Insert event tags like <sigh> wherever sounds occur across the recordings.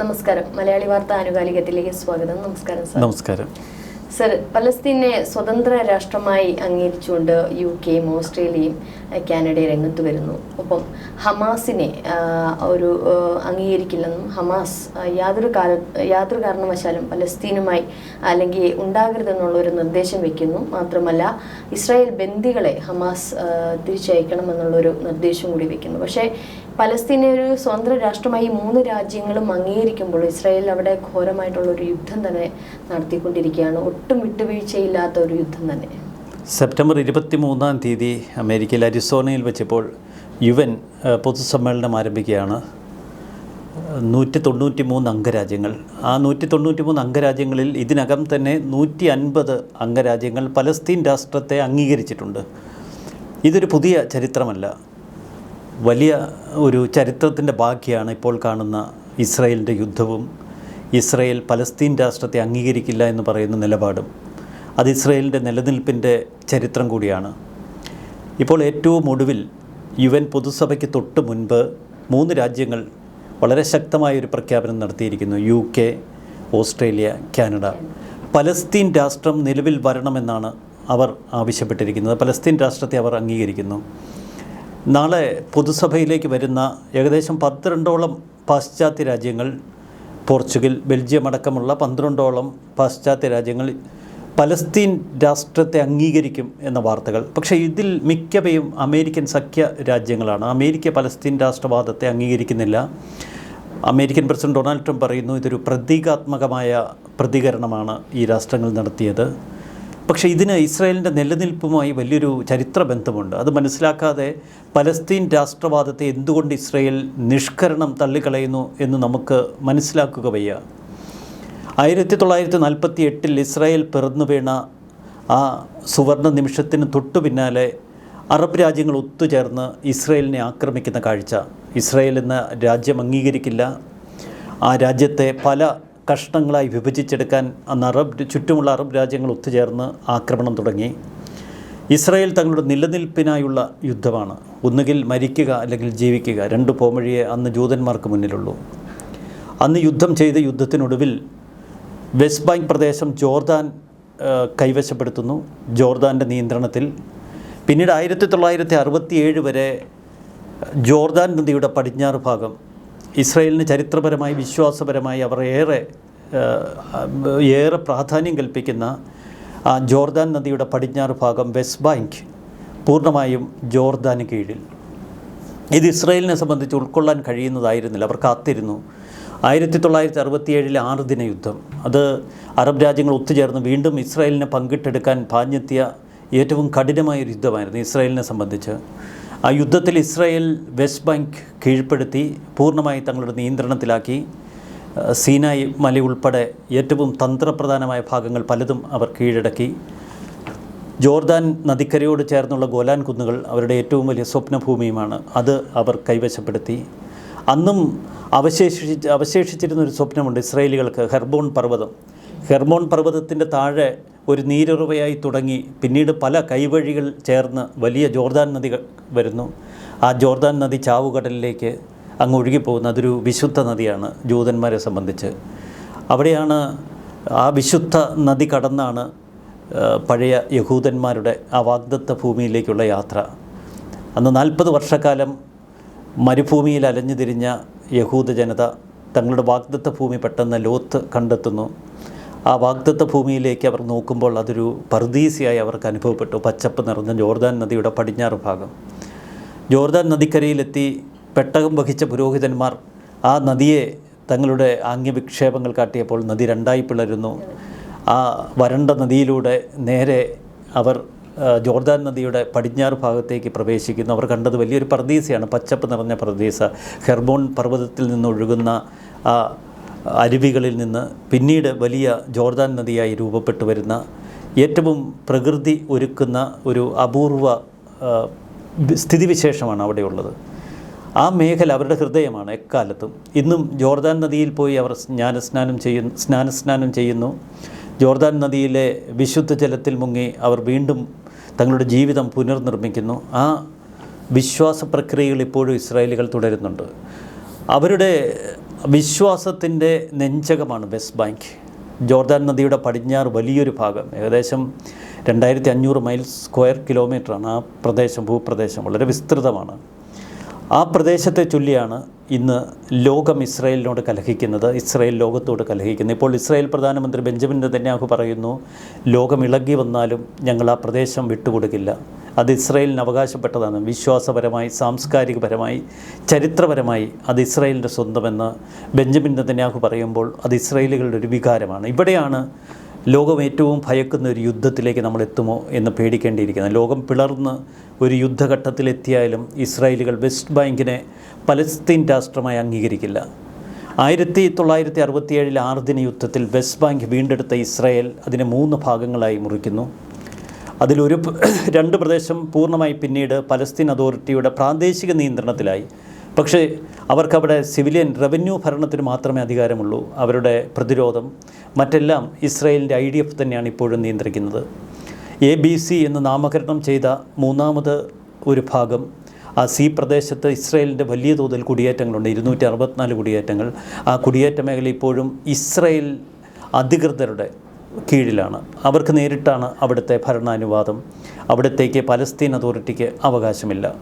നമസ്കാരം. മലയാളി വാർത്ത ആനുകാലികത്തിലേക്ക് സ്വാഗതം. നമസ്കാരം സർ. നമസ്കാരം. സർ പലസ്തീനെ സ്വതന്ത്ര രാഷ്ട്രമായി അംഗീകരിച്ചുകൊണ്ട് യു കെയും ഓസ്ട്രേലിയയും കാനഡ കാനഡയും രംഗത്ത് വരുന്നു. ഒപ്പം ഹമാസിനെ ഒരു അംഗീകരിക്കില്ലെന്നും ഹമാസ് യാതൊരു കാല യാതൊരു കാരണവശാലും പലസ്തീനുമായി അല്ലെങ്കിൽ ഉണ്ടാകരുതെന്നുള്ള ഒരു നിർദ്ദേശം വെക്കുന്നു. മാത്രമല്ല ഇസ്രായേൽ ബന്ദികളെ ഹമാസ് തിരിച്ചയക്കണമെന്നുള്ളൊരു നിർദ്ദേശം കൂടി വെക്കുന്നു. പക്ഷേ പലസ്തീനെ ഒരു സ്വതന്ത്ര രാഷ്ട്രമായി മൂന്ന് രാജ്യങ്ങളും അംഗീകരിക്കുമ്പോൾ ഇസ്രായേൽ അവിടെ ഘോരമായിട്ടുള്ള ഒരു യുദ്ധം തന്നെ നടത്തിക്കൊണ്ടിരിക്കുകയാണ്. ഒട്ടും വിട്ടുവീഴ്ചയില്ലാത്ത ഒരു യുദ്ധം തന്നെ. സെപ്റ്റംബർ ഇരുപത്തി മൂന്നാം തീയതി അമേരിക്കയിൽ അരിസോണയിൽ വെച്ചപ്പോൾ യു എൻ പൊതുസമ്മേളനം ആരംഭിക്കുകയാണ്. നൂറ്റി തൊണ്ണൂറ്റി മൂന്ന് അംഗരാജ്യങ്ങൾ. ആ നൂറ്റി തൊണ്ണൂറ്റി മൂന്ന് അംഗരാജ്യങ്ങളിൽ ഇതിനകം തന്നെ നൂറ്റി അൻപത് അംഗരാജ്യങ്ങൾ പലസ്തീൻ രാഷ്ട്രത്തെ അംഗീകരിച്ചിട്ടുണ്ട്. ഇതൊരു പുതിയ ചരിത്രമല്ല. വലിയ ഒരു ചരിത്രത്തിന്റെ ബാക്കിയാണ് ഇപ്പോൾ കാണുന്ന ഇസ്രയേലിന്റെ യുദ്ധവും. ഇസ്രയേൽ പലസ്തീൻ രാഷ്ട്രത്തെ അംഗീകരിക്കില്ല എന്ന് പറയുന്ന നിലപാടും. അത് ഇസ്രയേലിന്റെ നിലനിൽപ്പിന്റെ ചരിത്രം കൂടിയാണ്. ഇപ്പോൾ ഏറ്റവും ഒടുവിൽ യു എൻ പൊതുസഭയ്ക്ക് തൊട്ട് മുൻപ് മൂന്ന് രാജ്യങ്ങൾ വളരെ ശക്തമായൊരു പ്രഖ്യാപനം നടത്തിയിരിക്കുന്നു. U K Australia Canada. Palestine രാഷ്ട്രം നിലവിൽ വരണമെന്നാണ് അവർ ആവശ്യപ്പെട്ടിരിക്കുന്നത്. പലസ്തീൻ രാഷ്ട്രത്തെ അവർ അംഗീകരിക്കുന്നു. നാളെ പൊതുസഭയിലേക്ക് വരുന്ന ഏകദേശം പന്ത്രണ്ടോളം പാശ്ചാത്യ രാജ്യങ്ങൾ പോർച്ചുഗൽ ബെൽജിയം അടക്കമുള്ള പന്ത്രണ്ടോളം പാശ്ചാത്യ രാജ്യങ്ങൾ പലസ്തീൻ രാഷ്ട്രത്തെ അംഗീകരിക്കും എന്ന വാർത്തകൾ. പക്ഷേ ഇതിൽ മിക്കവയും അമേരിക്കൻ സഖ്യ രാജ്യങ്ങളാണ്. അമേരിക്ക പലസ്തീൻ രാഷ്ട്രവാദത്തെ അംഗീകരിക്കുന്നില്ല. അമേരിക്കൻ പ്രസിഡന്റ് ഡൊണാൾഡ് ട്രംപ് പറയുന്നു ഇതൊരു പ്രതീകാത്മകമായ പ്രതികരണമാണ് ഈ രാഷ്ട്രങ്ങൾ നടത്തിയത്. പക്ഷേ ഇതിന് ഇസ്രായേലിന്റെ നിലനിൽപ്പുമായി വലിയൊരു ചരിത്ര ബന്ധമുണ്ട് അത് മനസ്സിലാക്കാതെ പലസ്തീൻ രാഷ്ട്രവാദത്തെ എന്തുകൊണ്ട് ഇസ്രായേൽ നിഷ്കരണം തള്ളിക്കളയുന്നു എന്ന് നമുക്ക് മനസ്സിലാക്കുക വയ്യ. ആയിരത്തി തൊള്ളായിരത്തി നാൽപ്പത്തി എട്ടിൽ ഇസ്രായേൽ പിറന്നു വീണ ആ സുവർണ നിമിഷത്തിന് തൊട്ടു പിന്നാലെ അറബ് രാജ്യങ്ങൾ ഒത്തുചേർന്ന് ഇസ്രായേലിനെ ആക്രമിക്കുന്ന കാഴ്ച. ഇസ്രായേൽ എന്ന രാജ്യം അംഗീകരിക്കില്ല. ആ രാജ്യത്തെ പല കഷ്ണങ്ങളായി വിഭജിച്ചെടുക്കാൻ അന്ന് അറബ് ചുറ്റുമുള്ള അറബ് രാജ്യങ്ങൾ ഒത്തുചേർന്ന് ആക്രമണം തുടങ്ങി. ഇസ്രായേൽ തങ്ങളുടെ നിലനിൽപ്പിനായുള്ള യുദ്ധമാണ്. ഒന്നുകിൽ മരിക്കുക അല്ലെങ്കിൽ ജീവിക്കുക രണ്ട് പോമഴിയെ അന്ന് ജൂതന്മാർക്ക് മുന്നിലുള്ളൂ. അന്ന് യുദ്ധം ചെയ്ത യുദ്ധത്തിനൊടുവിൽ വെസ്റ്റ് ബാങ്ക് പ്രദേശം ജോർദാൻ കൈവശപ്പെടുത്തുന്നു. ജോർദാന്റെ നിയന്ത്രണത്തിൽ. പിന്നീട് ആയിരത്തി തൊള്ളായിരത്തി അറുപത്തി ഏഴ് വരെ ജോർദാൻ നദിയുടെ പടിഞ്ഞാറ് ഭാഗം ഇസ്രായേലിന് ചരിത്രപരമായി വിശ്വാസപരമായി അവർ ഏറെ ഏറെ പ്രാധാന്യം കൽപ്പിക്കുന്ന ജോർദാൻ നദിയുടെ പടിഞ്ഞാറ് ഭാഗം വെസ്റ്റ് ബാങ്ക് പൂർണമായും ജോർദാന് കീഴിൽ. ഇത് ഇസ്രയേലിനെ സംബന്ധിച്ച് ഉൾക്കൊള്ളാൻ കഴിയുന്നതായിരുന്നില്ല. അവർ കാത്തിരുന്നു. ആയിരത്തി തൊള്ളായിരത്തി അറുപത്തിയേഴിലെ ആറ് ദിന യുദ്ധം. അത് അറബ് രാജ്യങ്ങൾ ഒത്തുചേർന്ന് വീണ്ടും ഇസ്രായേലിനെ പങ്കിട്ടെടുക്കാൻ പാഞ്ഞെത്തിയ ഏറ്റവും കഠിനമായ ഒരു യുദ്ധമായിരുന്നു ഇസ്രായേലിനെ സംബന്ധിച്ച്. ആ യുദ്ധത്തിൽ ഇസ്രായേൽ വെസ്റ്റ് ബാങ്ക് കീഴ്പ്പെടുത്തി പൂർണമായി തങ്ങളുടെ നിയന്ത്രണത്തിലാക്കി. സീനായ് മല ഉൾപ്പെടെ ഏറ്റവും തന്ത്രപ്രധാനമായ ഭാഗങ്ങൾ പലതും അവർ കീഴടക്കി. ജോർദാൻ നദിക്കരയോട് ചേർന്നുള്ള ഗോലാൻ കുന്നുകൾ അവരുടെ ഏറ്റവും വലിയ സ്വപ്നഭൂമിയുമാണ്. അത് അവർ കൈവശപ്പെടുത്തി. അന്നും അവശേഷിച്ച് അവശേഷിച്ചിരുന്ന ഒരു സ്വപ്നമുണ്ട് ഇസ്രയേലികൾക്ക് ഹെർബോൺ പർവതം. ഹെർബോൺ പർവതത്തിന്റെ താഴെ ഒരു നീരുറവയായി തുടങ്ങി. പിന്നീട് പല കൈവഴികൾ ചേർന്ന് വലിയ ജോർദാൻ നദി വരുന്നു. ആ ജോർദാൻ നദി ചാവുകടലിലേക്ക് അങ്ങ് ഒഴുകിപ്പോകുന്ന. അതൊരു വിശുദ്ധ നദിയാണ് ജൂതന്മാരെ സംബന്ധിച്ച്. അവിടെയാണ് ആ വിശുദ്ധ നദി കടന്നാണ് പഴയ യഹൂദന്മാരുടെ ആ വാഗ്ദത്ത ഭൂമിയിലേക്കുള്ള യാത്ര. അന്ന് നാൽപ്പത് വർഷക്കാലം മരുഭൂമിയിൽ അലഞ്ഞു തിരിഞ്ഞ യഹൂദ ജനത തങ്ങളുടെ വാഗ്ദത്ത ഭൂമി പെട്ടെന്ന് ലോത്ത് കണ്ടെത്തുന്നു. ആ വാഗ്ദത്ത ഭൂമിയിലേക്ക് അവർ നോക്കുമ്പോൾ അതൊരു പർദീസിയായി അവർക്ക് അനുഭവപ്പെട്ടു. പച്ചപ്പ് നിറഞ്ഞ ജോർദാൻ നദിയുടെ പടിഞ്ഞാറ് ഭാഗം. ജോർദാൻ നദിക്കരയിലെത്തി പെട്ടകം വഹിച്ച പുരോഹിതന്മാർ ആ നദിയെ തങ്ങളുടെ ആംഗ്യവിക്ഷേപങ്ങൾ കാട്ടിയപ്പോൾ നദി രണ്ടായി പിളരുന്നു. ആ വരണ്ട നദിയിലൂടെ നേരെ അവർ ജോർദാൻ നദിയുടെ പടിഞ്ഞാറ് ഭാഗത്തേക്ക് പ്രവേശിക്കുന്നു. അവർ കണ്ടത് വലിയൊരു പ്രതീസയാണ് പച്ചപ്പ് നിറഞ്ഞ പ്രതീസ ഹെർബോൺ പർവതത്തിൽ നിന്നൊഴുകുന്ന ആ അരുവികളിൽ നിന്ന് പിന്നീട് വലിയ ജോർദാൻ നദിയായി രൂപപ്പെട്ടു വരുന്ന ഏറ്റവും പ്രകൃതി ഒരുക്കുന്ന ഒരു അപൂർവ സ്ഥിതിവിശേഷമാണ് അവിടെയുള്ളത്. ആ മേഖല അവരുടെ ഹൃദയമാണ് എക്കാലത്തും. ഇന്നും ജോർദാൻ നദിയിൽ പോയി അവർ സ്നാനസ്നാനം ചെയ്യുന്നു സ്നാനസ്നാനം ചെയ്യുന്നു. ജോർദാൻ നദിയിലെ വിശുദ്ധ ജലത്തിൽ മുങ്ങി അവർ വീണ്ടും തങ്ങളുടെ ജീവിതം പുനർനിർമ്മിക്കുന്നു. ആ വിശ്വാസ പ്രക്രിയകൾ ഇപ്പോഴും ഇസ്രായേലികൾ തുടരുന്നുണ്ട്. അവരുടെ വിശ്വാസത്തിന്റെ നെഞ്ചകമാണ് വെസ്റ്റ് ബാങ്ക്. ജോർദാൻ നദിയുടെ പടിഞ്ഞാറ് വലിയൊരു ഭാഗം ഏകദേശം രണ്ടായിരത്തി അഞ്ഞൂറ് മൈൽ സ്ക്വയർ കിലോമീറ്ററാണ്. ആ പ്രദേശം ഭൂപ്രദേശം വളരെ വിസ്തൃതമാണ്. ആ പ്രദേശത്തെ ചൊല്ലിയാണ് ഇന്ന് ലോകം ഇസ്രയേലിനോട് കലഹിക്കുന്നത് ഇസ്രയേൽ ലോകത്തോട് കലഹിക്കുന്നത്. ഇപ്പോൾ ഇസ്രായേൽ പ്രധാനമന്ത്രി ബെഞ്ചമിൻ നെതന്യാഹു പറയുന്നു ലോകം ഇളകി വന്നാലും ഞങ്ങൾ ആ പ്രദേശം വിട്ടുകൊടുക്കില്ല. അത് ഇസ്രയേലിന് അവകാശപ്പെട്ടതാണ്. വിശ്വാസപരമായി സാംസ്കാരികപരമായി ചരിത്രപരമായി അത് ഇസ്രയേലിന്റെ സ്വന്തമെന്ന് ബെഞ്ചമിൻ നെതന്യാഹു പറയുമ്പോൾ അത് ഇസ്രയേലുകളുടെ ഒരു വികാരമാണ്. ഇവിടെയാണ് ലോകം ഏറ്റവും ഭയക്കുന്ന ഒരു യുദ്ധത്തിലേക്ക് നമ്മൾ എത്തുമോ എന്ന് പേടിക്കേണ്ടിയിരിക്കുന്നത്. ലോകം പിളർന്ന് ഒരു യുദ്ധഘട്ടത്തിലെത്തിയാലും ഇസ്രായേലുകൾ വെസ്റ്റ് ബാങ്കിനെ പലസ്തീൻ രാഷ്ട്രമായി അംഗീകരിക്കില്ല. ആയിരത്തി തൊള്ളായിരത്തി അറുപത്തിയേഴിലെ ആർദിന യുദ്ധത്തിൽ വെസ്റ്റ് ബാങ്ക് വീണ്ടെടുത്ത ഇസ്രായേൽ അതിനെ മൂന്ന് ഭാഗങ്ങളായി മുറിക്കുന്നു. അതിലൊരു <clears throat> രണ്ട് പ്രദേശം പൂർണമായി പിന്നീട് പലസ്തീൻ അതോറിറ്റിയുടെ പ്രാദേശിക നിയന്ത്രണത്തിലായി. പക്ഷേ അവർക്കവിടെ സിവിലിയൻ റവന്യൂ ഭരണത്തിന് മാത്രമേ അധികാരമുള്ളൂ. അവരുടെ പ്രതിരോധം മറ്റെല്ലാം ഇസ്രായേലിന്റെ ഐ ഡി എഫ് തന്നെയാണ് ഇപ്പോഴും നിയന്ത്രിക്കുന്നത്. എ ബി സി എന്ന് നാമകരണം ചെയ്ത മൂന്നാമത് ഒരു ഭാഗം ആ സി പ്രദേശത്ത് ഇസ്രായേലിന്റെ വലിയ തോതിൽ കുടിയേറ്റങ്ങളുണ്ട്. ഇരുന്നൂറ്റി അറുപത്തിനാല് കുടിയേറ്റങ്ങൾ. ആ കുടിയേറ്റ മേഖല ഇപ്പോഴും ഇസ്രായേൽ അധികൃതരുടെ കീഴിലാണ്. അവർക്ക് നേരിട്ടാണ് അവിടുത്തെ ഭരണാനുവാദം. അവിടത്തേക്ക് പലസ്തീൻ അതോറിറ്റിക്ക് അവകാശമില്ല.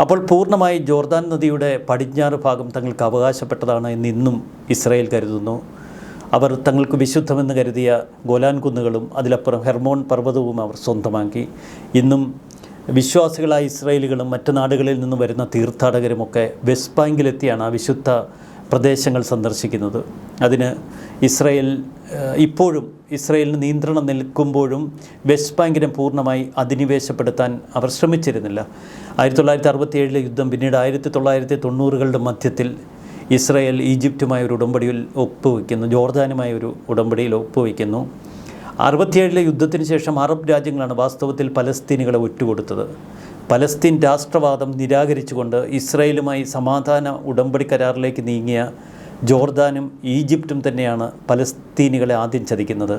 അപ്പോൾ പൂർണമായി ജോർദാൻ നദിയുടെ പടിഞ്ഞാറ് ഭാഗം തങ്ങൾക്ക് അവകാശപ്പെട്ടതാണ് എന്ന് ഇന്നും ഇസ്രായേൽ കരുതുന്നു. അവർ തങ്ങൾക്ക് വിശുദ്ധമെന്ന് കരുതിയ ഗോലാൻ കുന്നുകളും അതിലപ്പുറം ഹെർമോൺ പർവതവും അവർ സ്വന്തമാക്കി. ഇന്നും വിശ്വാസികളായ ഇസ്രായേലുകളും മറ്റു നാടുകളിൽ നിന്നും വരുന്ന തീർത്ഥാടകരുമൊക്കെ വെസ്റ്റ് ബാങ്കിലെത്തിയാണ് ആ വിശുദ്ധ പ്രദേശങ്ങൾ സന്ദർശിക്കുന്നത്. അതിന് ഇസ്രയേൽ ഇപ്പോഴും ഇസ്രയേലിന് നിയന്ത്രണം നിൽക്കുമ്പോഴും വെസ്റ്റ് ബാങ്കിനെ പൂർണമായി അധിനിവേശപ്പെടുത്താൻ അവർ ശ്രമിച്ചിരുന്നില്ല. ആയിരത്തി തൊള്ളായിരത്തി അറുപത്തി ഏഴിലെ യുദ്ധം പിന്നീട് ആയിരത്തി തൊള്ളായിരത്തി തൊണ്ണൂറുകളുടെ മധ്യത്തിൽ ഇസ്രയേൽ ഈജിപ്തുമായി ഒരു ഉടമ്പടിയിൽ ഒപ്പുവെക്കുന്നു. ജോർദാനുമായി ഒരു ഉടമ്പടിയിൽ ഒപ്പുവെക്കുന്നു. അറുപത്തിയേഴിലെ യുദ്ധത്തിന് ശേഷം അറബ് രാജ്യങ്ങളാണ് വാസ്തവത്തിൽ പലസ്തീനുകളെ ഒറ്റുകൊടുത്തത് പലസ്തീൻ രാഷ്ട്രവാദം നിരാകരിച്ചുകൊണ്ട് ഇസ്രയേലുമായി സമാധാന ഉടമ്പടി കരാറിലേക്ക് നീങ്ങിയ ജോർദാനും ഈജിപ്തും തന്നെയാണ് പലസ്തീനികളെ ആദ്യം ചതിക്കുന്നത്.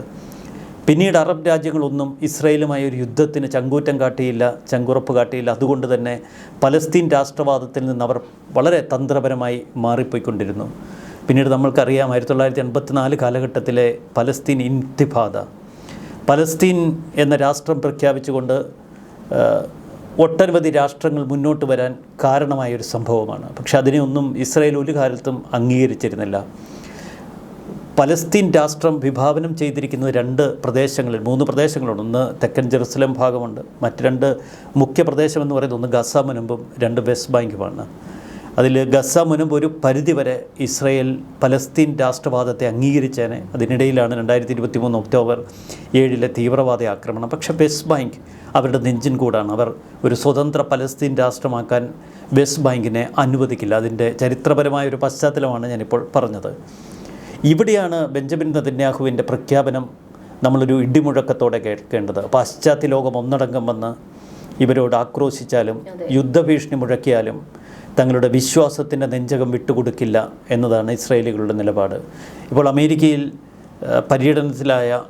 പിന്നീട് അറബ് രാജ്യങ്ങളൊന്നും ഇസ്രയേലുമായി ഒരു യുദ്ധത്തിന് ചങ്കൂറ്റം കാട്ടിയില്ല ചങ്കുറപ്പ് കാട്ടിയില്ല. അതുകൊണ്ട് തന്നെ പലസ്തീൻ രാഷ്ട്രവാദത്തിൽ നിന്ന് അവർ വളരെ തന്ത്രപരമായി മാറിപ്പോയിക്കൊണ്ടിരുന്നു. പിന്നീട് നമ്മൾക്കറിയാം ആയിരത്തി തൊള്ളായിരത്തി എൺപത്തിനാല് കാലഘട്ടത്തിലെ പലസ്തീൻ ഇൻതിഫാദ പലസ്തീൻ എന്ന രാഷ്ട്രം പ്രഖ്യാപിച്ചുകൊണ്ട് ഒട്ടനവധി രാഷ്ട്രങ്ങൾ മുന്നോട്ട് വരാൻ കാരണമായൊരു സംഭവമാണ്. പക്ഷെ അതിനെയൊന്നും ഇസ്രായേൽ ഒരു കാലത്തും അംഗീകരിച്ചിരുന്നില്ല. പലസ്തീൻ രാഷ്ട്രം വിഭാവനം ചെയ്തിരിക്കുന്ന രണ്ട് പ്രദേശങ്ങളിൽ മൂന്ന് പ്രദേശങ്ങളുണ്ട് ഒന്ന് തെക്കൻ ജെറുസലം ഭാഗമുണ്ട്. മറ്റ് രണ്ട് മുഖ്യ പ്രദേശമെന്ന് പറയുന്നത് ഒന്ന് ഗസ രണ്ട് വെസ്റ്റ് ബാങ്കുമാണ്. അതിൽ ഗസ മുനമ്പ് ഒരു പരിധിവരെ ഇസ്രയേൽ പലസ്തീൻ രാഷ്ട്രവാദത്തെ അംഗീകരിച്ചേനെ അതിനിടയിലാണ് രണ്ടായിരത്തി ഇരുപത്തി മൂന്ന് ഒക്ടോബർ ഏഴിലെ തീവ്രവാദ ആക്രമണം. പക്ഷേ വെസ്റ്റ് ബാങ്ക് അവരുടെ നെഞ്ചിൻ കൂടാണ്. അവർ ഒരു സ്വതന്ത്ര പലസ്തീൻ രാഷ്ട്രമാക്കാൻ വെസ്റ്റ് ബാങ്കിനെ അനുവദിക്കില്ല. അതിന്റെ ചരിത്രപരമായ ഒരു പശ്ചാത്തലമാണ് ഞാനിപ്പോൾ പറഞ്ഞത്. ഇവിടെയാണ് ബെഞ്ചമിൻ നദന്യാഹുവിന്റെ പ്രഖ്യാപനം നമ്മളൊരു ഇടിമുഴക്കത്തോടെ കേൾക്കേണ്ടത്. പാശ്ചാത്യ ലോകം ഒന്നടങ്കം വന്ന് ഇവരോട് ആക്രോശിച്ചാലും യുദ്ധഭീഷണി മുഴക്കിയാലും തങ്ങളുടെ വിശ്വാസത്തിന്റെ നെഞ്ചകം വിട്ടുകൊടുക്കില്ല എന്നതാണ് ഇസ്രായേലികളുടെ നിലപാട്. ഇപ്പോൾ അമേരിക്കയിൽ പര്യടനത്തിലായ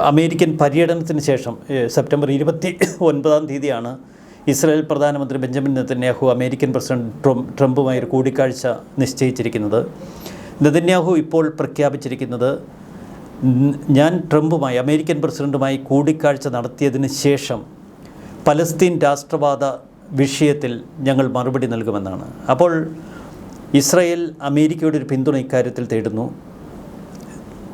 അമേരിക്കൻ പര്യടനത്തിന് ശേഷം സെപ്റ്റംബർ ഇരുപത്തി ഒൻപതാം തീയതിയാണ് ഇസ്രായേൽ പ്രധാനമന്ത്രി Benjamin Netanyahu American president Trump- ട്രംപുമായി ഒരു കൂടിക്കാഴ്ച നിശ്ചയിച്ചിരിക്കുന്നത്. നെതന്യാഹു ഇപ്പോൾ പ്രഖ്യാപിച്ചിരിക്കുന്നത് ഞാൻ ട്രംപുമായി അമേരിക്കൻ പ്രസിഡന്റുമായി കൂടിക്കാഴ്ച നടത്തിയതിന് ശേഷം പലസ്തീൻ രാഷ്ട്രവാദ വിഷയത്തിൽ ഞങ്ങൾ മറുപടി നൽകുമെന്നാണ്. അപ്പോൾ ഇസ്രായേൽ അമേരിക്കയുടെ ഒരു പിന്തുണ ഇക്കാര്യത്തിൽ തേടുന്നു.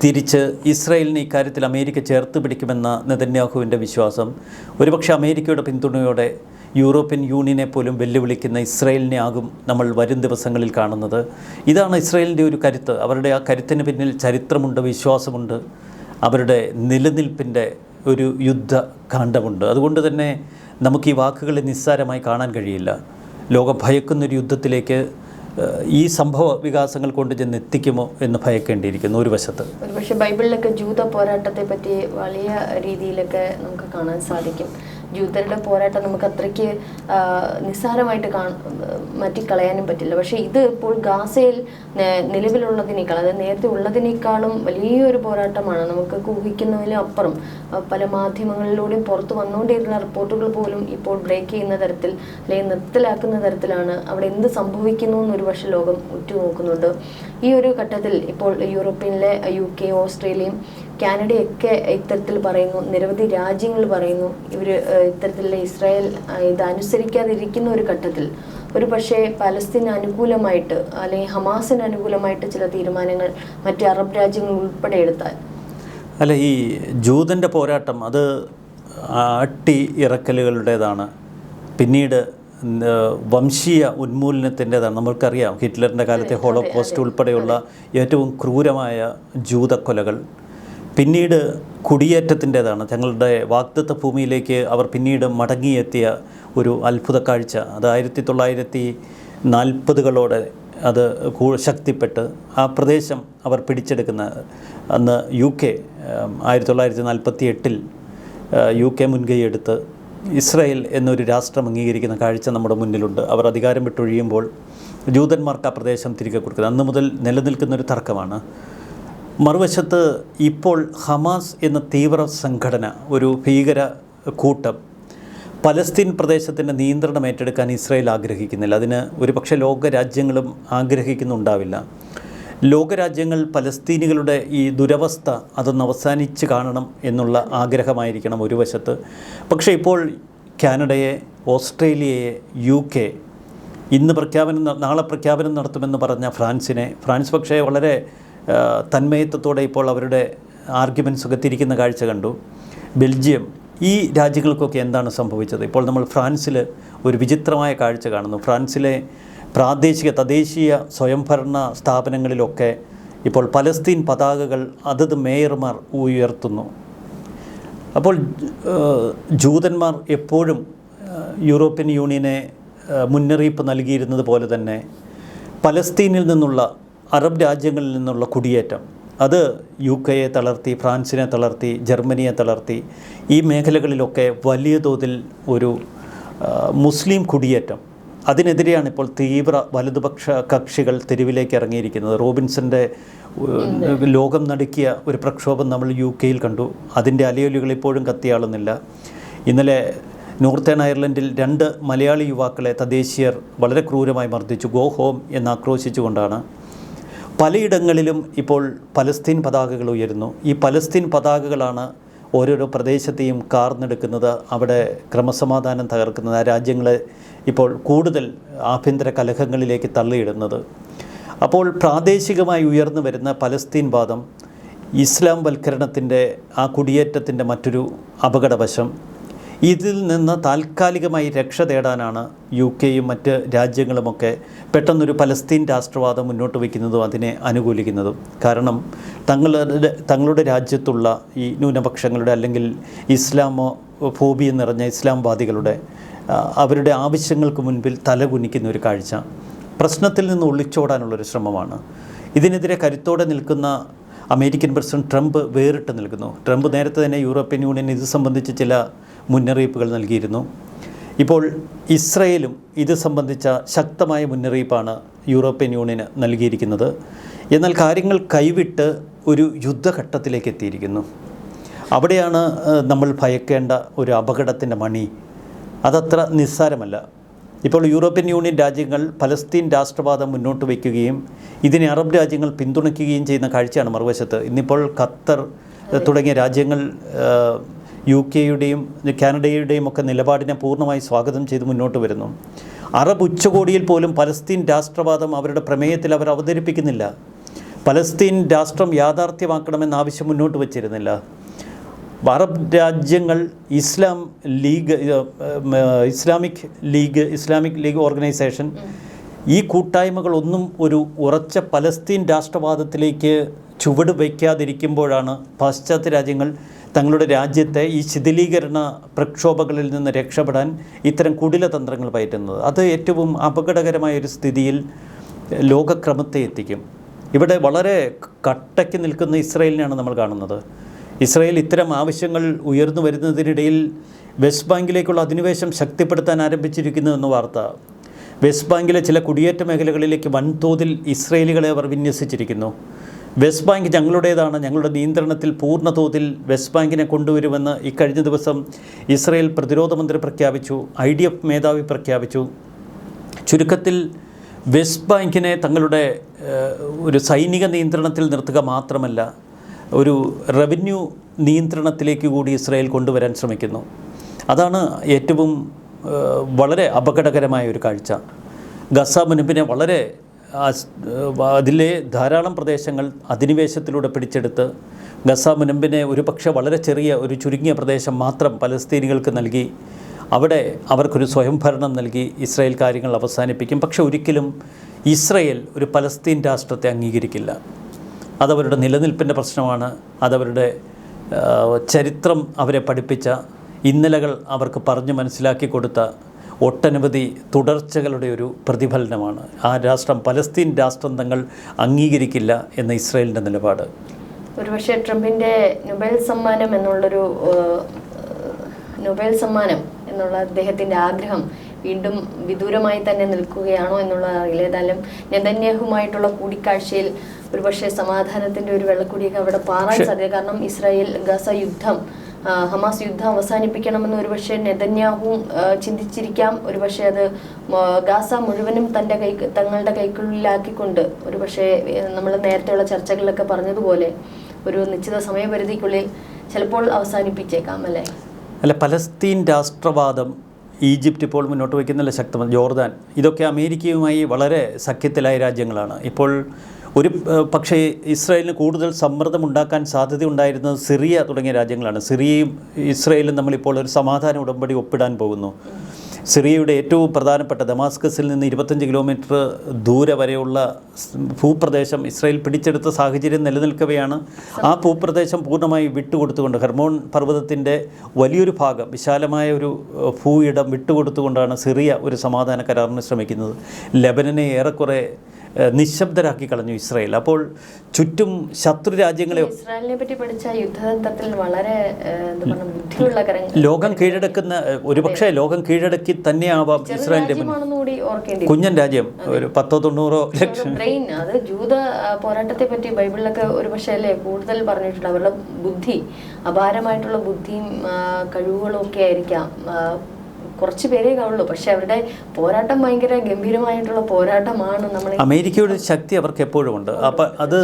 തിരിച്ച് ഇസ്രായേലിനെ ഇക്കാര്യത്തിൽ അമേരിക്ക ചേർത്ത് പിടിക്കുമെന്ന നെതന്യാഹുവിന്റെ വിശ്വാസം ഒരുപക്ഷെ അമേരിക്കയുടെ പിന്തുണയോടെ യൂറോപ്യൻ യൂണിയനെ പോലും വെല്ലുവിളിക്കുന്ന ഇസ്രായേലിനെ ആകും നമ്മൾ വരും ദിവസങ്ങളിൽ കാണുന്നത്. ഇതാണ് ഇസ്രായേലിന്റെ ഒരു കരുത്ത്. അവരുടെ ആ കരുത്തിന് പിന്നിൽ ചരിത്രമുണ്ട് വിശ്വാസമുണ്ട്. അവരുടെ നിലനിൽപ്പിന്റെ ഒരു യുദ്ധ കാണ്ഡമുണ്ട് അതുകൊണ്ട് തന്നെ നമുക്ക് ഈ വാക്കുകളെ നിസ്സാരമായി കാണാൻ കഴിയില്ല. ലോകം ഭയക്കുന്നൊരു യുദ്ധത്തിലേക്ക് ഈ സംഭവ വികാസങ്ങൾ കൊണ്ട് ചെന്ന് എത്തിക്കുമോ എന്ന് ഭയക്കേണ്ടിയിരിക്കുന്നു ഒരു വശത്ത്. ഒരുപക്ഷെ ബൈബിളിലൊക്കെ ജൂത പോരാട്ടത്തെ പറ്റി വലിയ രീതിയിലൊക്കെ നമുക്ക് കാണാൻ സാധിക്കും. ജൂതരുടെ പോരാട്ടം നമുക്ക് അത്രയ്ക്ക് നിസ്സാരമായിട്ട് കാണ മാറ്റിക്കളയാനും പറ്റില്ല. പക്ഷേ ഇത് ഇപ്പോൾ ഗാസയിൽ നിലവിലുള്ളതിനേക്കാൾ അതായത് നേരത്തെ ഉള്ളതിനേക്കാളും വലിയൊരു പോരാട്ടമാണ് നമുക്ക് ഊഹിക്കുന്നതിലും അപ്പുറം പല മാധ്യമങ്ങളിലൂടെയും പുറത്തു വന്നുകൊണ്ടിരുന്ന റിപ്പോർട്ടുകൾ പോലും ഇപ്പോൾ ബ്രേക്ക് ചെയ്യുന്ന തരത്തിൽ അല്ലെങ്കിൽ നിർത്തലാക്കുന്ന തരത്തിലാണ് അവിടെ എന്ത് സംഭവിക്കുന്നു എന്നൊരു പക്ഷേ ലോകം ഉറ്റുനോക്കുന്നുണ്ട്. ഈ ഒരു ഘട്ടത്തിൽ ഇപ്പോൾ യൂറോപ്യനിലെ യു കെ ഓസ്ട്രേലിയയും കാനഡയൊക്കെ ഇത്തരത്തിൽ പറയുന്നു നിരവധി രാജ്യങ്ങൾ പറയുന്നു ഇവർ ഇത്തരത്തിലുള്ള ഇസ്രായേൽ ഇത് അനുസരിക്കാതിരിക്കുന്ന ഒരു ഘട്ടത്തിൽ. ഒരു പക്ഷേ പലസ്തീന് അനുകൂലമായിട്ട് അല്ലെങ്കിൽ ഹമാസിന് അനുകൂലമായിട്ട് ചില തീരുമാനങ്ങൾ മറ്റ് അറബ് രാജ്യങ്ങൾ ഉൾപ്പെടെ എടുത്താൽ. അല്ല ഈ ജൂതന്റെ പോരാട്ടം അത് അട്ടി ഇറക്കലുകളുടേതാണ് പിന്നീട് വംശീയ ഉന്മൂലനത്തിന്റെതാണ്. നമ്മൾക്കറിയാം ഹിറ്റ്ലറിന്റെ കാലത്തെ ഹോളോകോസ്റ്റ് ഉൾപ്പെടെയുള്ള ഏറ്റവും ക്രൂരമായ ജൂതക്കൊലകൾ. പിന്നീട് കുടിയേറ്റത്തിന്റെതാണ്. തങ്ങളുടെ വാഗ്ദത്ത ഭൂമിയിലേക്ക് അവർ പിന്നീട് മടങ്ങിയെത്തിയ ഒരു അത്ഭുത കാഴ്ച. അത് ആയിരത്തി തൊള്ളായിരത്തി നാൽപ്പതുകളോടെ അത് ശക്തിപ്പെട്ട് ആ പ്രദേശം അവർ പിടിച്ചെടുക്കുന്ന അന്ന് യു കെ ആയിരത്തി തൊള്ളായിരത്തി നാൽപ്പത്തി എട്ടിൽ യു കെ മുൻകൈയെടുത്ത് ഇസ്രായേൽ എന്നൊരു രാഷ്ട്രം അംഗീകരിക്കുന്ന കാഴ്ച നമ്മുടെ മുന്നിലുണ്ട്. അവർ അധികാരം വിട്ടൊഴിയുമ്പോൾ ജൂതന്മാർക്ക് ആ പ്രദേശം തിരികെ കൊടുക്കുന്നത്. അന്ന് മുതൽ നിലനിൽക്കുന്ന ഒരു തർക്കമാണ്. മറുവശത്ത് ഇപ്പോൾ ഹമാസ് എന്ന തീവ്ര സംഘടന ഒരു ഭീകര കൂട്ടം പലസ്തീൻ പ്രദേശത്തിന്റെ നിയന്ത്രണം ഏറ്റെടുക്കാൻ ഇസ്രയേൽ ആഗ്രഹിക്കുന്നില്ല. അതിന് ഒരുപക്ഷെ ലോകരാജ്യങ്ങളും ആഗ്രഹിക്കുന്നുണ്ടാവില്ല. ലോകരാജ്യങ്ങൾ പലസ്തീനികളുടെ ഈ ദുരവസ്ഥ അതൊന്ന് അവസാനിച്ച് കാണണം എന്നുള്ള ആഗ്രഹമായിരിക്കണം ഒരു വശത്ത്. പക്ഷേ ഇപ്പോൾ കാനഡയെ ഓസ്ട്രേലിയയെ യു കെ ഇന്ന് പ്രഖ്യാപനം നാളെ പ്രഖ്യാപനം നടത്തുമെന്ന് പറഞ്ഞ ഫ്രാൻസിനെ ഫ്രാൻസ് പക്ഷേ വളരെ തന്മയത്വത്തോടെ ഇപ്പോൾ അവരുടെ ആർഗ്യുമെൻസ് ഒക്കെ തിരിക്കുന്ന കാഴ്ച കണ്ടു. ബെൽജിയം ഈ രാജ്യങ്ങൾക്കൊക്കെ എന്താണ് സംഭവിച്ചത്? ഇപ്പോൾ നമ്മൾ ഫ്രാൻസിൽ ഒരു വിചിത്രമായ കാഴ്ച കാണുന്നു. ഫ്രാൻസിലെ പ്രാദേശിക തദ്ദേശീയ സ്വയംഭരണ സ്ഥാപനങ്ങളിലൊക്കെ ഇപ്പോൾ പലസ്തീൻ പതാകകൾ അതത് മേയർമാർ ഉയർത്തുന്നു. അപ്പോൾ ജൂതന്മാർ എപ്പോഴും യൂറോപ്യൻ യൂണിയനെ മുന്നറിയിപ്പ് നൽകിയിരുന്നത് പോലെ തന്നെ പലസ്തീനിൽ നിന്നുള്ള അറബ് രാജ്യങ്ങളിൽ നിന്നുള്ള കുടിയേറ്റം. അത് യു കെയെ തളർത്തി ഫ്രാൻസിനെ തളർത്തി ജർമ്മനിയെ തളർത്തി ഈ മേഖലകളിലൊക്കെ വലിയ തോതിൽ ഒരു മുസ്ലിം കുടിയേറ്റം. അതിനെതിരെയാണ് ഇപ്പോൾ തീവ്ര വലതുപക്ഷ കക്ഷികൾ തെരുവിലേക്ക് ഇറങ്ങിയിരിക്കുന്നത്. റോബിൻസന്റെ ലോകം നടുക്കിയ ഒരു പ്രക്ഷോഭം നമ്മൾ യു കെയിൽ കണ്ടു. അതിന്റെ അലയൊലികൾ ഇപ്പോഴും കത്തിയാളുന്നില്ല. ഇന്നലെ നോർത്തേൺ അയർലൻഡിൽ രണ്ട് മലയാളി യുവാക്കളെ തദ്ദേശീയർ വളരെ ക്രൂരമായി മർദ്ദിച്ചു. ഗോ ഹോം എന്ന് ആക്രോശിച്ചുകൊണ്ടാണ്. പലയിടങ്ങളിലും ഇപ്പോൾ പലസ്തീൻ പതാകകൾ ഉയരുന്നു. ഈ പലസ്തീൻ പതാകകളാണ് ഓരോരോ പ്രദേശത്തെയും കാർന്നെടുക്കുന്നത്. അവിടെ ക്രമസമാധാനം തകർക്കുന്നത്. ആ രാജ്യങ്ങളെ ഇപ്പോൾ കൂടുതൽ ആഭ്യന്തര കലഹങ്ങളിലേക്ക് തള്ളിയിടുന്നത്. അപ്പോൾ പ്രാദേശികമായി ഉയർന്നു വരുന്ന പലസ്തീൻ വാദം ഇസ്ലാം വൽക്കരണത്തിന്റെ ആ കുടിയേറ്റത്തിന്റെ മറ്റൊരു അപകടവശം. ഇതിൽ നിന്ന് താൽക്കാലികമായി രക്ഷ തേടാനാണ് യു കെയും മറ്റ് രാജ്യങ്ങളുമൊക്കെ പെട്ടെന്നൊരു പലസ്തീൻ രാഷ്ട്രവാദം മുന്നോട്ട് വയ്ക്കുന്നതും അതിനെ അനുകൂലിക്കുന്നതും. കാരണം തങ്ങളുടെ തങ്ങളുടെ രാജ്യത്തുള്ള ഈ ന്യൂനപക്ഷങ്ങളുടെ അല്ലെങ്കിൽ ഇസ്ലാമോ ഫോബിയ നിറഞ്ഞ ഇസ്ലാംവാദികളുടെ അവരുടെ ആവശ്യങ്ങൾക്ക് മുൻപിൽ തലകുനിക്കുന്ന ഒരു കാഴ്ച പ്രശ്നത്തിൽ നിന്ന് ഒളിച്ചോടാനുള്ളൊരു ശ്രമമാണ്. ഇതിനെതിരെ കരുത്തോടെ നിൽക്കുന്ന അമേരിക്കൻ പ്രസിഡന്റ് ട്രംപ് വേറിട്ട് നിൽക്കുന്നു. ട്രംപ് നേരത്തെ തന്നെ യൂറോപ്യൻ യൂണിയൻ ഇത് സംബന്ധിച്ച് ചില മുന്നറിയിപ്പുകൾ നൽകിയിരുന്നു. ഇപ്പോൾ ഇസ്രയേലും ഇത് സംബന്ധിച്ച ശക്തമായ മുന്നറിയിപ്പാണ് യൂറോപ്യൻ യൂണിയന് നൽകിയിരിക്കുന്നത്. എന്നാൽ കാര്യങ്ങൾ കൈവിട്ട് ഒരു യുദ്ധഘട്ടത്തിലേക്ക് എത്തിയിരിക്കുന്നു. അവിടെയാണ് നമ്മൾ ഭയക്കേണ്ട ഒരു അപകടത്തിന്റെ മണി അതത്ര നിസ്സാരമല്ല. ഇപ്പോൾ യൂറോപ്യൻ യൂണിയൻ രാജ്യങ്ങൾ പലസ്തീൻ രാഷ്ട്രവാദം മുന്നോട്ട് വയ്ക്കുകയും ഇതിനെ അറബ് രാജ്യങ്ങൾ പിന്തുണയ്ക്കുകയും ചെയ്യുന്ന കാഴ്ചയാണ് മറുവശത്ത്. ഇന്നിപ്പോൾ ഖത്തർ തുടങ്ങിയ രാജ്യങ്ങൾ യു കെയുടെയും കാനഡയുടെയും ഒക്കെ നിലപാടിനെ പൂർണമായി സ്വാഗതം ചെയ്ത് മുന്നോട്ട് വരുന്നു. അറബ് ഉച്ചകോടിയിൽ പോലും പലസ്തീൻ രാഷ്ട്രവാദം അവരുടെ പ്രമേയത്തിൽ അവർ അവതരിപ്പിക്കുന്നില്ല. പലസ്തീൻ രാഷ്ട്രം യാഥാർത്ഥ്യമാക്കണമെന്ന ആവശ്യം മുന്നോട്ട് വച്ചിരുന്നില്ല. അറബ് രാജ്യങ്ങൾ Islam league Islamic league Islamic league organisation ഈ കൂട്ടായ്മകളൊന്നും ഒരു ഉറച്ച പലസ്തീൻ രാഷ്ട്രവാദത്തിലേക്ക് ചുവട് വയ്ക്കാതിരിക്കുമ്പോഴാണ് പാശ്ചാത്യ രാജ്യങ്ങൾ തങ്ങളുടെ രാജ്യത്തെ ഈ ശിഥിലീകരണ പ്രക്ഷോഭങ്ങളിൽ നിന്ന് രക്ഷപ്പെടാൻ ഇത്തരം കുടില തന്ത്രങ്ങൾ പയറ്റുന്നത്. അത് ഏറ്റവും അപകടകരമായ ഒരു സ്ഥിതിയിൽ ലോകക്രമത്തെ എത്തിക്കും. ഇവിടെ വളരെ കട്ടയ്ക്ക് നിൽക്കുന്ന ഇസ്രയേലിനെയാണ് നമ്മൾ കാണുന്നത്. ഇസ്രയേൽ ഇത്തരം ആവശ്യങ്ങൾ ഉയർന്നു വരുന്നതിനിടയിൽ വെസ്റ്റ് ബാങ്കിലേക്കുള്ള അധിനിവേശം ശക്തിപ്പെടുത്താൻ ആരംഭിച്ചിരിക്കുന്നു എന്ന വാർത്ത. വെസ്റ്റ് ബാങ്കിലെ ചില കുടിയേറ്റ മേഖലകളിലേക്ക് വൻതോതിൽ ഇസ്രയേലികളെ അവർ വിന്യസിച്ചിരിക്കുന്നു. വെസ്റ്റ് ബാങ്ക് ഞങ്ങളുടേതാണ് ഞങ്ങളുടെ നിയന്ത്രണത്തിൽ പൂർണ തോതിൽ വെസ്റ്റ് ബാങ്കിനെ കൊണ്ടുവരുമെന്ന് ഇക്കഴിഞ്ഞ ദിവസം ഇസ്രയേൽ പ്രതിരോധ മന്ത്രി പ്രഖ്യാപിച്ചു ഐ ഡി എഫ് മേധാവി പ്രഖ്യാപിച്ചു. ചുരുക്കത്തിൽ വെസ്റ്റ് ബാങ്കിനെ തങ്ങളുടെ ഒരു സൈനിക നിയന്ത്രണത്തിൽ നിർത്തുക മാത്രമല്ല ഒരു റവന്യൂ നിയന്ത്രണത്തിലേക്ക് കൂടി ഇസ്രായേൽ കൊണ്ടുവരാൻ ശ്രമിക്കുന്നു. അതാണ് ഏറ്റവും വളരെ അപകടകരമായ ഒരു കാഴ്ച. ഗസ മുനുപ്പിനെ വളരെ അതിലെ ധാരാളം പ്രദേശങ്ങൾ അധിനിവേശത്തിലൂടെ പിടിച്ചെടുത്ത് ഗസ മുനമ്പിനെ ഒരു പക്ഷേ വളരെ ചെറിയ ഒരു ചുരുങ്ങിയ പ്രദേശം മാത്രം പലസ്തീനികൾക്ക് നൽകി അവിടെ അവർക്കൊരു സ്വയംഭരണം നൽകി ഇസ്രായേൽ കാര്യങ്ങൾ അവസാനിപ്പിക്കും. പക്ഷെ ഒരിക്കലും ഇസ്രായേൽ ഒരു പലസ്തീൻ രാഷ്ട്രത്തെ അംഗീകരിക്കില്ല. അതവരുടെ നിലനിൽപ്പിന്റെ പ്രശ്നമാണ്. അതവരുടെ ചരിത്രം അവരെ പഠിപ്പിച്ച ഇന്നലകൾ അവർക്ക് പറഞ്ഞു മനസ്സിലാക്കി കൊടുത്ത ഒട്ടനവധി തുടർച്ചകളുടെ ഒരു പ്രതിഫലനമാണ്. ആ രാഷ്ട്രം പലസ്തീൻ രാഷ്ട്രം തങ്ങൾ അംഗീകരിക്കില്ല എന്ന ഇസ്രായേലിന്റെ നിലപാട്. ഒരുപക്ഷെ ട്രംപിന്റെ നൊബേൽ സമ്മാനം എന്നുള്ളൊരു നൊബേൽ സമ്മാനം എന്നുള്ള അദ്ദേഹത്തിന്റെ ആഗ്രഹം വീണ്ടും വിദൂരമായി തന്നെ നിൽക്കുകയാണോ അറിയില്ല. ഏതായാലും നെതന്യാഹുമായിട്ടുള്ള കൂടിക്കാഴ്ചയിൽ ഒരുപക്ഷെ സമാധാനത്തിന്റെ ഒരു വെള്ളക്കുടിയൊക്കെ അവിടെ പാറാൻ സാധ്യത. കാരണം ഇസ്രായേൽ ഗസ യുദ്ധം ഹമാസ് യുദ്ധം അവസാനിപ്പിക്കണമെന്ന് ഒരുപക്ഷെ നെതന്യാഹുവും ആ, ചിന്തിച്ചിരിക്കാം. ഒരുപക്ഷെ അത് ഗാസ മുഴുവനും തന്റെ കൈ തങ്ങളുടെ കൈക്കുള്ളിലാക്കിക്കൊണ്ട് ഒരുപക്ഷെ നമ്മൾ നേരത്തെയുള്ള ചർച്ചകളിലൊക്കെ പറഞ്ഞതുപോലെ ഒരു നിശ്ചിത സമയപരിധിക്കുള്ളിൽ ചിലപ്പോൾ അവസാനിപ്പിച്ചേക്കാം അല്ലേ? അല്ല പലസ്തീൻ രാഷ്ട്രവാദം ഈജിപ്റ്റ് ഇപ്പോൾ മുന്നോട്ട് വയ്ക്കുന്നില്ല ശക്തമാണ് ജോർദാൻ. ഇതൊക്കെ അമേരിക്കയുമായി വളരെ സഖ്യത്തിലായ രാജ്യങ്ങളാണ്. ഇപ്പോൾ ഒരു പക്ഷേ ഇസ്രായേലിന് കൂടുതൽ സമ്മർദ്ദം ഉണ്ടാക്കാൻ സാധ്യതയുണ്ടായിരുന്നത് സിറിയ തുടങ്ങിയ രാജ്യങ്ങളാണ്. സിറിയയും ഇസ്രായേലും നമ്മളിപ്പോൾ ഒരു സമാധാന ഉടമ്പടി ഒപ്പിടാൻ പോകുന്നു. സിറിയയുടെ ഏറ്റവും പ്രധാനപ്പെട്ട ദമാസ്കസിൽ നിന്ന് ഇരുപത്തഞ്ച് കിലോമീറ്റർ ദൂരെ വരെയുള്ള ഭൂപ്രദേശം ഇസ്രായേൽ പിടിച്ചെടുത്ത സാഹചര്യം നിലനിൽക്കവെയാണ്. ആ ഭൂപ്രദേശം പൂർണമായി വിട്ടുകൊടുത്തുകൊണ്ട് ഹെർമോൺ പർവതത്തിന്റെ വലിയൊരു ഭാഗം വിശാലമായ ഒരു ഭൂയിടം വിട്ടുകൊടുത്തുകൊണ്ടാണ് സിറിയ ഒരു സമാധാന കരാറിന് ശ്രമിക്കുന്നത്. ലെബനനെ ഏറെക്കുറെ നിശബ്ദരാക്കി കളഞ്ഞു ഇസ്രായേൽ. അപ്പോൾ ചുറ്റും ശത്രു രാജ്യങ്ങളെ ഇസ്രായേലിനെ പറ്റി പഠിച്ച യുദ്ധതന്ത്രത്തിൽ വളരെ ബുദ്ധിയുള്ള ലോകം കീഴടക്കുന്ന ഒരു ഒരുപക്ഷെ ലോകം കീഴടക്കി തന്നെയാവാം ഇസ്രായേലിന്റെ കുഞ്ഞൻ രാജ്യം ഒരു പത്തോ തൊണ്ണൂറോ ലക്ഷം ബ്രെയിൻ അത് ജൂത പോരാട്ടത്തെ പറ്റി ബൈബിളിലൊക്കെ ഒരു പക്ഷേ അല്ലേ കൂടുതൽ പറഞ്ഞിട്ടുണ്ട്. അവരുടെ ബുദ്ധി അപാരമായിട്ടുള്ള ബുദ്ധിയും കഴിവുകളും ഒക്കെ ആയിരിക്കാം. കുറച്ച് പേരേ കാണുള്ളൂ. പക്ഷെ അവരുടെ പോരാട്ടം ഭയങ്കര ഗംഭീരമായിട്ടുള്ള പോരാട്ടമാണ് നമ്മൾ അമേരിക്കയുടെ ശക്തി അവർക്ക് എപ്പോഴും ഉണ്ട്. അപ്പം അത്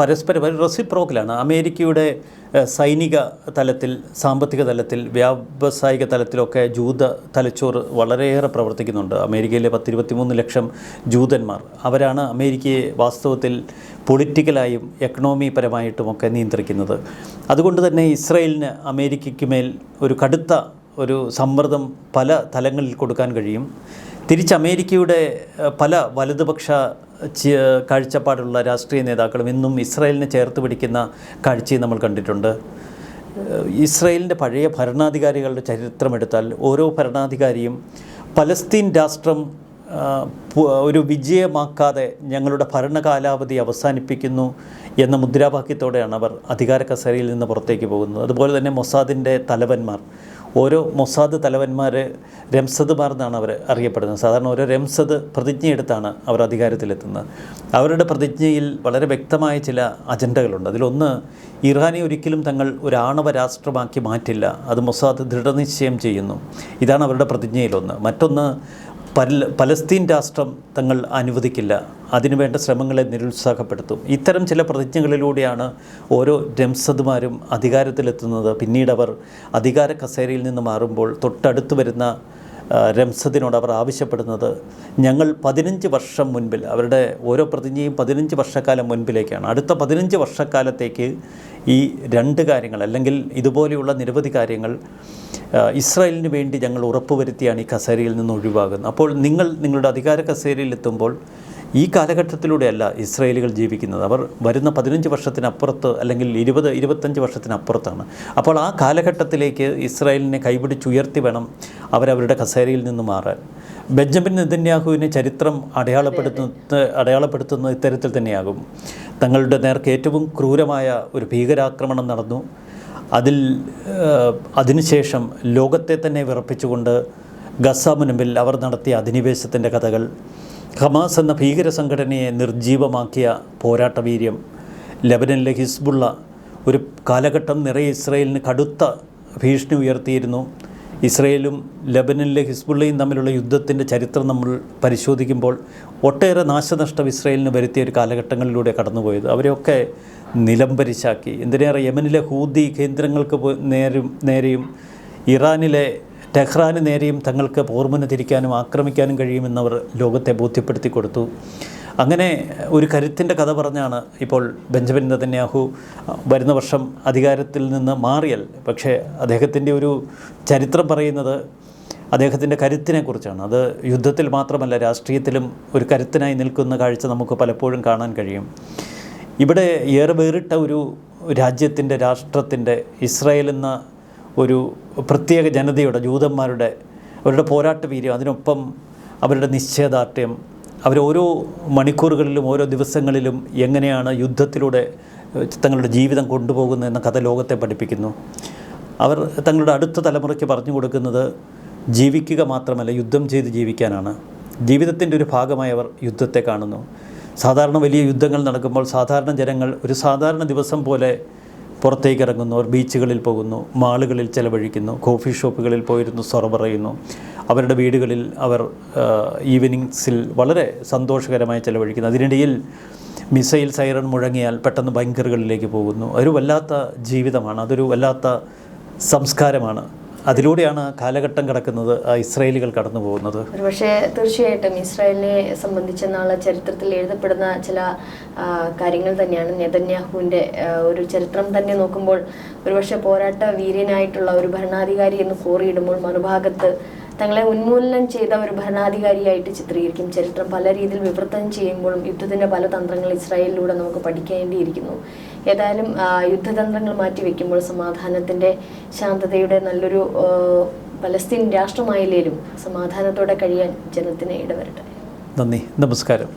പരസ്പരം റെസിപ്രോക്കലാണ്. അമേരിക്കയുടെ സൈനിക തലത്തിൽ സാമ്പത്തിക തലത്തിൽ വ്യാവസായിക തലത്തിലൊക്കെ ജൂത തലച്ചോറ് വളരെയേറെ പ്രവർത്തിക്കുന്നുണ്ട്. അമേരിക്കയിലെ പത്തിരുപത്തിമൂന്ന് ലക്ഷം ജൂതന്മാർ. അവരാണ് അമേരിക്കയെ വാസ്തവത്തിൽ പൊളിറ്റിക്കലായും എക്കണോമി പരമായിട്ടുമൊക്കെ നിയന്ത്രിക്കുന്നത്. അതുകൊണ്ട് തന്നെ ഇസ്രയേലിന് അമേരിക്കയ്ക്ക് മേൽ ഒരു കടുത്ത ഒരു സമ്മർദ്ദം പല തലങ്ങളിൽ കൊടുക്കാൻ കഴിയും. തിരിച്ച് അമേരിക്കയുടെ പല വലതുപക്ഷ കാഴ്ചപ്പാടുള്ള രാഷ്ട്രീയ നേതാക്കളും ഇന്നും ഇസ്രായേലിനെ ചേർത്ത് പിടിക്കുന്ന കാഴ്ചയും നമ്മൾ കണ്ടിട്ടുണ്ട്. ഇസ്രായേലിന്റെ പഴയ ഭരണാധികാരികളുടെ ചരിത്രമെടുത്താൽ ഓരോ ഭരണാധികാരിയും പലസ്തീൻ രാഷ്ട്രം ഒരു വിജയമാക്കാതെ ഞങ്ങളുടെ ഭരണകാലാവധി അവസാനിപ്പിക്കുന്നു എന്ന മുദ്രാവാക്യത്തോടെയാണ് അവർ അധികാര കസേരയിൽ നിന്ന് പുറത്തേക്ക് പോകുന്നത്. അതുപോലെ തന്നെ മൊസാദിന്റെ തലവന്മാർ ഓരോ മൊസാദ് തലവന്മാർ രംസദ്മാർ എന്നാണ് അവർ അറിയപ്പെടുന്നത്. സാധാരണ ഓരോ രംസദ് പ്രതിജ്ഞയെടുത്താണ് അവർ അധികാരത്തിലെത്തുന്നത്. അവരുടെ പ്രതിജ്ഞയിൽ വളരെ വ്യക്തമായ ചില അജണ്ടകളുണ്ട്. അതിലൊന്ന് ഇറാനെ ഒരിക്കലും തങ്ങൾ ഒരു ആണവ രാഷ്ട്രമാക്കി മാറ്റില്ല. അത് മൊസാദ് ദൃഢനിശ്ചയം ചെയ്യുന്നു. ഇതാണ് അവരുടെ പ്രതിജ്ഞയിലൊന്ന്. മറ്റൊന്ന് പല പലസ്തീൻ രാഷ്ട്രം തങ്ങൾ അനുവദിക്കില്ല. അതിനുവേണ്ട ശ്രമങ്ങളെ നിരുത്സാഹപ്പെടുത്തും. ഇത്തരം ചില പ്രതിജ്ഞകളിലൂടെയാണ് ഓരോ രംസദ്മാരും അധികാരത്തിലെത്തുന്നത്. പിന്നീട് അവർ അധികാര കസേരയിൽ നിന്ന് മാറുമ്പോൾ തൊട്ടടുത്ത് വരുന്ന രംസദിനോട് അവർ ആവശ്യപ്പെടുന്നത് ഞങ്ങൾ പതിനഞ്ച് വർഷം മുൻപിൽ അവരുടെ ഓരോ പ്രതിജ്ഞയും പതിനഞ്ച് വർഷക്കാലം മുൻപിലേക്കാണ്. അടുത്ത പതിനഞ്ച് വർഷക്കാലത്തേക്ക് ഈ രണ്ട് കാര്യങ്ങൾ അല്ലെങ്കിൽ ഇതുപോലെയുള്ള നിരവധി കാര്യങ്ങൾ ഇസ്രായേലിന് വേണ്ടി ഞങ്ങൾ ഉറപ്പുവരുത്തിയാണ് ഈ കസേരയിൽ നിന്ന് ഒഴിവാകുന്നത്. അപ്പോൾ നിങ്ങൾ നിങ്ങളുടെ അധികാര കസേരയിൽ എത്തുമ്പോൾ ഈ കാലഘട്ടത്തിലൂടെയല്ല ഇസ്രായേലുകൾ ജീവിക്കുന്നത്. അവർ വരുന്ന പതിനഞ്ച് വർഷത്തിനപ്പുറത്ത് അല്ലെങ്കിൽ ഇരുപത് ഇരുപത്തഞ്ച് വർഷത്തിനപ്പുറത്താണ്. അപ്പോൾ ആ കാലഘട്ടത്തിലേക്ക് ഇസ്രായേലിനെ കൈപിടിച്ചുയർത്തി വേണം അവരവരുടെ കസേരയിൽ നിന്ന് മാറാൻ. ബെഞ്ചമിൻ നെതന്യാഹുവിനെ ചരിത്രം അടയാളപ്പെടുത്തുന്ന അടയാളപ്പെടുത്തുന്ന ഇത്തരത്തിൽ തന്നെയാകും. തങ്ങളുടെ നേർക്ക് ഏറ്റവും ക്രൂരമായ ഒരു ഭീകരാക്രമണം നടന്നു. അതിൽ അതിനുശേഷം ലോകത്തെ തന്നെ വിറപ്പിച്ചുകൊണ്ട് ഗസ മുൻപിൽ അവർ നടത്തിയ അധിനിവേശത്തിന്റെ കഥകൾ ഹമാസ് എന്ന ഭീകര സംഘടനയെ നിർജീവമാക്കിയ പോരാട്ടവീര്യം ലബനനിലെ ഹിസ്ബുള്ള ഒരു കാലഘട്ടം നിറയെ ഇസ്രയേലിന് കടുത്ത ഭീഷണി ഉയർത്തിയിരുന്നു. ഇസ്രയേലും ലബനനിലെ ഹിസ്ബുള്ളയും തമ്മിലുള്ള യുദ്ധത്തിന്റെ ചരിത്രം നമ്മൾ പരിശോധിക്കുമ്പോൾ ഒട്ടേറെ നാശനഷ്ടം ഇസ്രയേലിന് വരുത്തിയ ഒരു കാലഘട്ടങ്ങളിലൂടെ കടന്നുപോയത്. അവരെയൊക്കെ നിലംപരിശാക്കി. എന്തിനേറെ യമനിലെ ഹൂദി കേന്ദ്രങ്ങൾക്ക് നേരും നേരെയും ഇറാനിലെ ടെഹ്റാന് നേരെയും തങ്ങൾക്ക് പോർമുന തിരിക്കാനും ആക്രമിക്കാനും കഴിയുമെന്നവർ ലോകത്തെ ബോധ്യപ്പെടുത്തി കൊടുത്തു. അങ്ങനെ ഒരു കരുത്തിന്റെ കഥ പറഞ്ഞാണ് ഇപ്പോൾ ബെഞ്ചമിൻ നെതന്യാഹു വരുന്ന വർഷം അധികാരത്തിൽ നിന്ന് മാറിയൽ. പക്ഷേ അദ്ദേഹത്തിന്റെ ഒരു ചരിത്രം പറയുന്നത് അദ്ദേഹത്തിന്റെ കരുത്തിനെക്കുറിച്ചാണ് അത് യുദ്ധത്തിൽ മാത്രമല്ല രാഷ്ട്രീയത്തിലും ഒരു കരുത്തിനായി നിൽക്കുന്ന കാഴ്ച നമുക്ക് പലപ്പോഴും കാണാൻ കഴിയും. ഇവിടെ ഏറെ വേറിട്ട ഒരു രാജ്യത്തിന്റെ രാഷ്ട്രത്തിന്റെ ഇസ്രായേൽ എന്ന ഒരു പ്രത്യേക ജനതയുടെ ജൂതന്മാരുടെ അവരുടെ പോരാട്ട വീര്യം അതിനൊപ്പം അവരുടെ നിശ്ചയദാർഢ്യം അവരോരോ മണിക്കൂറുകളിലും ഓരോ ദിവസങ്ങളിലും എങ്ങനെയാണ് യുദ്ധത്തിലൂടെ തങ്ങളുടെ ജീവിതം കൊണ്ടുപോകുന്നത് എന്ന കഥ ലോകത്തെ പഠിപ്പിക്കുന്നു. അവർ തങ്ങളുടെ അടുത്ത തലമുറയ്ക്ക് പറഞ്ഞു കൊടുക്കുന്നത് ജീവിക്കുക മാത്രമല്ല യുദ്ധം ചെയ്ത് ജീവിക്കാനാണ്. ജീവിതത്തിന്റെ ഒരു ഭാഗമായി അവർ യുദ്ധത്തെ കാണുന്നു. സാധാരണ വലിയ യുദ്ധങ്ങൾ നടക്കുമ്പോൾ സാധാരണ ജനങ്ങൾ ഒരു സാധാരണ ദിവസം പോലെ പുറത്തേക്ക് ഇറങ്ങുന്നു അവർ ബീച്ചുകളിൽ പോകുന്നു മാളുകളിൽ ചിലവഴിക്കുന്നു കോഫി ഷോപ്പുകളിൽ പോയിരുന്നു സൊറ പറയുന്നു. അവരുടെ വീടുകളിൽ അവർ ഈവനിങ്സിൽ വളരെ സന്തോഷകരമായി ചിലവഴിക്കുന്നു. അതിനിടയിൽ മിസൈൽ സൈറൺ മുഴങ്ങിയാൽ പെട്ടെന്ന് ബങ്കറുകളിലേക്ക് പോകുന്നു. ഒരു വല്ലാത്ത ജീവിതമാണ് അതൊരു വല്ലാത്ത സംസ്കാരമാണ്. അതിലൂടെയാണ് കാലഘട്ടം കിടക്കുന്നത് ഇസ്രായേലികൾ കടന്നു പോകുന്നത്. ഒരുപക്ഷെ തീർച്ചയായിട്ടും ഇസ്രായേലിനെ സംബന്ധിച്ച് നാളെ ചരിത്രത്തിൽ എഴുതപ്പെടുന്ന ചില കാര്യങ്ങൾ തന്നെയാണ്. നെതന്യാഹുവിന്റെ ഒരു ചരിത്രം തന്നെ നോക്കുമ്പോൾ ഒരുപക്ഷെ പോരാട്ട വീര്യനായിട്ടുള്ള ഒരു ഭരണാധികാരി എന്ന് കോറിയിടുമ്പോൾ മറുഭാഗത്ത് തങ്ങളെ ഉന്മൂലനം ചെയ്ത ഒരു ഭരണാധികാരിയായിട്ട് ചിത്രീകരിക്കും. ചരിത്രം പല രീതിയിൽ വിവർത്തനം ചെയ്യുമ്പോഴും യുദ്ധത്തിന്റെ പല തന്ത്രങ്ങൾ ഇസ്രായേലിലൂടെ നമുക്ക് പഠിക്കേണ്ടിയിരിക്കുന്നു. ഏതായാലും യുദ്ധതന്ത്രങ്ങൾ മാറ്റി വെക്കുമ്പോൾ സമാധാനത്തിന്റെ ശാന്തതയുടെ നല്ലൊരു പലസ്തീൻ രാഷ്ട്രമായില്ലേലും സമാധാനത്തോടെ കഴിയാൻ ജനത്തിന് ഇടവരട്ടെ. നന്ദി. നമസ്കാരം.